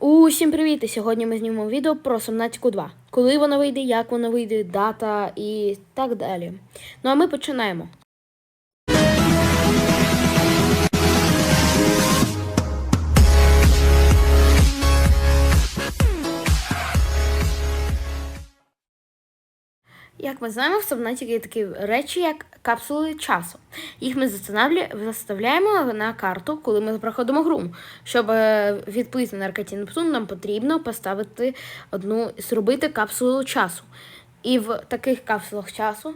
Усім привіт! І сьогодні ми знімемо відео про Сомнатіку 2. Коли воно вийде, як воно вийде, дата і так далі. Ну а ми починаємо. Як ми знаємо, в Сабнатіки є такі речі, як капсули часу. Їх ми заставляємо на карту, коли ми проходимо гру. Щоб е, відплити на ракеті Нептун, нам потрібно поставити одну, зробити капсулу часу. І в таких капсулах часу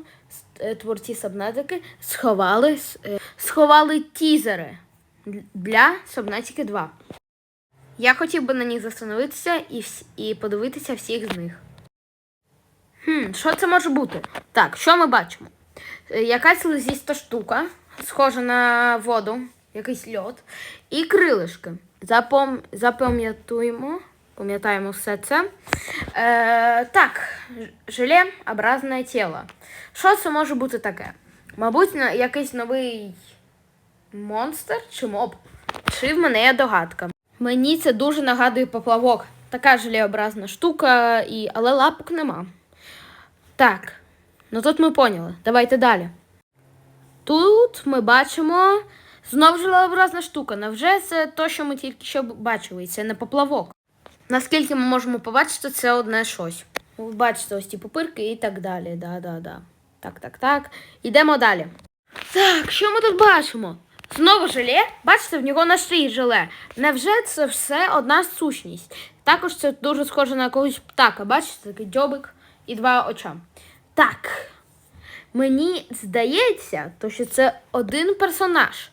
е, творці Сабнатики сховали, е, сховали тізери для Сабнатики 2. Я хотів би на них застановитися і, і подивитися всіх з них. Хм, що це може бути? Так, що ми бачимо? Е, Якась лизіста штука, схожа на воду, якийсь льод, і крилишки. Запом... Запам'ятуємо, пам'ятаємо все це. Е, так, ж- желе образне тіло. Що це може бути таке? Мабуть, якийсь новий монстр чи моб. Чи в мене є догадка. Мені це дуже нагадує поплавок. Така желеобразна штука, і... але лапок нема. Так, ну тут ми поняли. Давайте далі. Тут ми бачимо знов желеобразна штука. Невже це то, що ми тільки що бачили? І Це не поплавок. Наскільки ми можемо побачити, це одне щось. Ви бачите ось ті пупирки і так далі. Да, да, да. Так, так, так. Йдемо далі. Так, що ми тут бачимо? Знову желе. Бачите, в нього на шиї желе. Невже це все одна сущність? Також це дуже схоже на якогось птака. Бачите, такий дзьобик і два оча. Так. Мені здається, то що це один персонаж.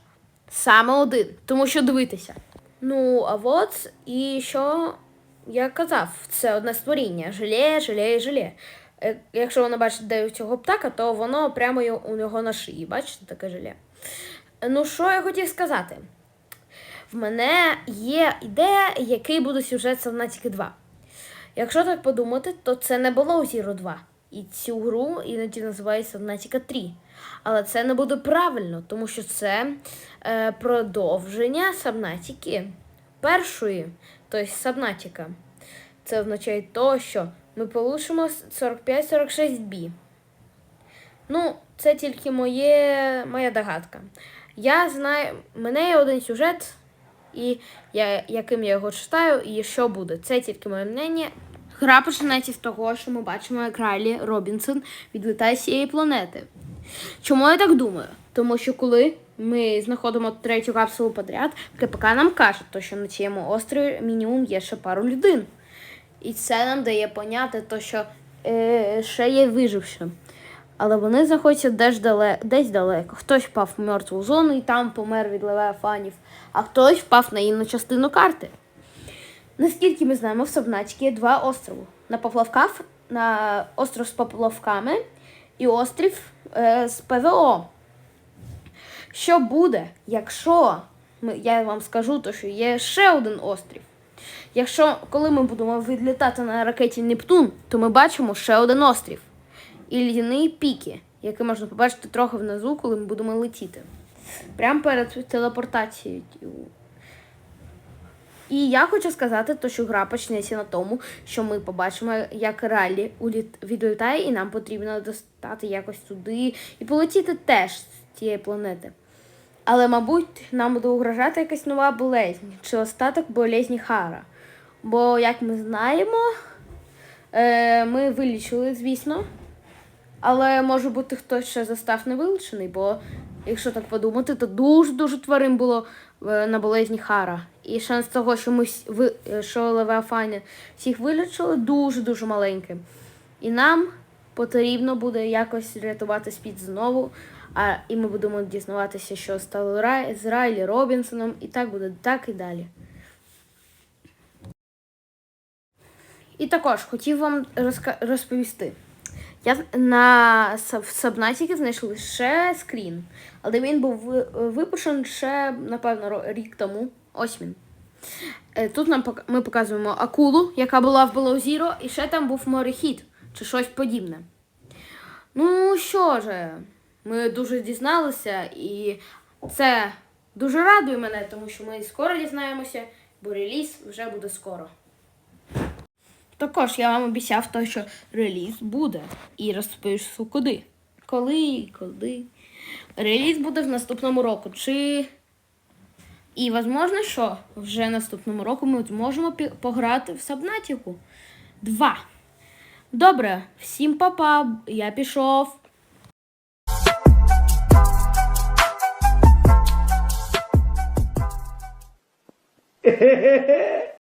Саме один. Тому що дивитися. Ну, а от і що я казав, це одне створіння. Желе, желе, желе. Якщо ви не бачите, де у цього птака, то воно прямо у нього на шиї. Бачите таке желе? Ну, що я хотів сказати? В мене є ідея, який буде сюжет Савнатіки 2. Якщо так подумати, то це не було у Zero 2. І цю гру іноді називається Subnautica 3. Але це не буде правильно, тому що це е, продовження Subnautica першої, тобто Subnautica. Це означає то, що ми получимо 45-46B. Ну, це тільки моє, моя догадка. Я знаю, мене є один сюжет, і я, яким я його читаю, і що буде. Це тільки моє мнення. Гра починається з того, що ми бачимо, як Райлі Робінсон відлітає з цієї планети. Чому я так думаю? Тому що коли ми знаходимо третю капсулу подряд, КПК нам каже, що на цьому острові мінімум є ще пару людей. І це нам дає поняти, то, що е, ще є виживши. Але вони знаходяться десь, дале, десь далеко. Хтось впав в мертву зону і там помер від левеафанів, а хтось впав на інну частину карти. Наскільки ми знаємо, в Сабнатіки є два острови. На поплавках, на остров з поплавками і острів е, з ПВО. Що буде, якщо ми, я вам скажу, то що є ще один острів. Якщо коли ми будемо відлітати на ракеті Нептун, то ми бачимо ще один острів. І лідяні піки, які можна побачити трохи внизу, коли ми будемо летіти. Прямо перед телепортацією. І я хочу сказати, то, що гра почнеться на тому, що ми побачимо, як ралі відлітає, і нам потрібно достати якось туди і полетіти теж з цієї планети. Але, мабуть, нам буде угрожати якась нова болезнь чи остаток болезні Хара. Бо, як ми знаємо, е, ми вилічили, звісно. Але може бути хтось ще застав не вилучений, бо якщо так подумати, то дуже-дуже тварин було е, на болезні Хара. І шанс того, що ми ви, е, що Левеафані всіх вилічили, дуже-дуже маленький. І нам потрібно буде якось рятувати спід знову. А, і ми будемо дізнаватися, що стало Рай, з Райлі Робінсоном, і так буде так і далі. І також хотів вам розка- розповісти. Я на в Сабнатіки знайшли ще скрін, але він був ви- випущений ще, напевно, рік тому. Ось. Е, Тут нам ми показуємо акулу, яка була в Zero, і ще там був морехід чи щось подібне. Ну що ж, ми дуже дізналися, і це дуже радує мене, тому що ми скоро дізнаємося, бо реліз вже буде скоро. Також я вам обіцяв то, що реліз буде. І розпишу куди. Коли куди. Реліз буде в наступному року. Чи. І можливо, що вже наступному року ми зможемо пограти в Сабнатіку Два. Добре, всім па-па, я пішов.